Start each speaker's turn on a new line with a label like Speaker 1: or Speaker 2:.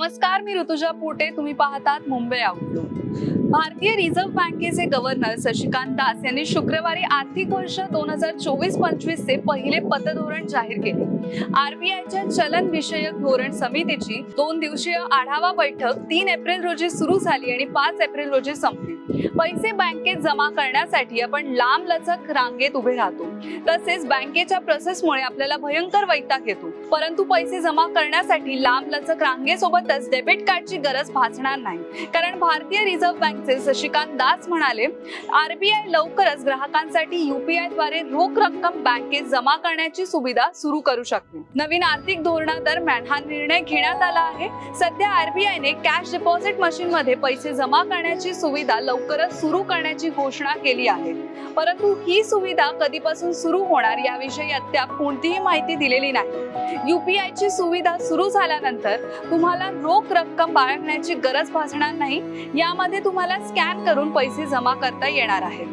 Speaker 1: नमस्कार मी ऋतुजा पोटे. तुम्ही पाहतात मुंबई आउटलुक भारतीय रिझर्व्ह बँकेचे गव्हर्नर शशिकांत दास यांनी शुक्रवारी आर्थिक वर्ष दोन हजार चोवीस पंचवीस चे पहिले पतधोरण जाहीर केले. आरबीआयच्या चलन विषयक धोरण समितीची दोन दिवसीय आढावा बैठक तीन एप्रिल रोजी सुरू झाली आणि पाच एप्रिल रोजी संपली. पैसे बँकेत जमा करण्यासाठी आपण लांब लचक रांगेत उभे राहतो. तसेच बँकेच्या प्रोसेसमुळे आपल्याला भयंकर वैताग येतो. परंतु पैसे जमा करण्यासाठी लांब लचक रांगेसोबतच डेबिट कार्डची गरज भासणार नाही. कारण भारतीय रिझर्व्ह बँकचे शशिकांत दास म्हणाले आरबीआय लवकरच ग्राहकांसाठी युपीआयद्वारे रोख रक्कम बँकेत जमा करण्याची सुविधा सुरू करू शकते. नवीन आर्थिक धोरणादरम्यान हा निर्णय घेण्यात आला आहे. सध्या आरबीआयने कॅश डिपॉझिट मशीन मध्ये पैसे जमा करण्याची सुविधा लवकरच सुरू करण्याची घोषणा केली आहे. परंतु ही सुविधा कधीपासून सुरू होणार याविषयी अद्याप कोणतीही माहिती दिलेली नाही. युपीआय ची सुविधा सुरू झाल्यानंतर तुम्हाला रोख रक्कम बाळगण्याची गरज भासणार नाही. यामध्ये तुम्हाला तुम्हाला स्कॅन करून पैसे जमा करता येणार आहेत.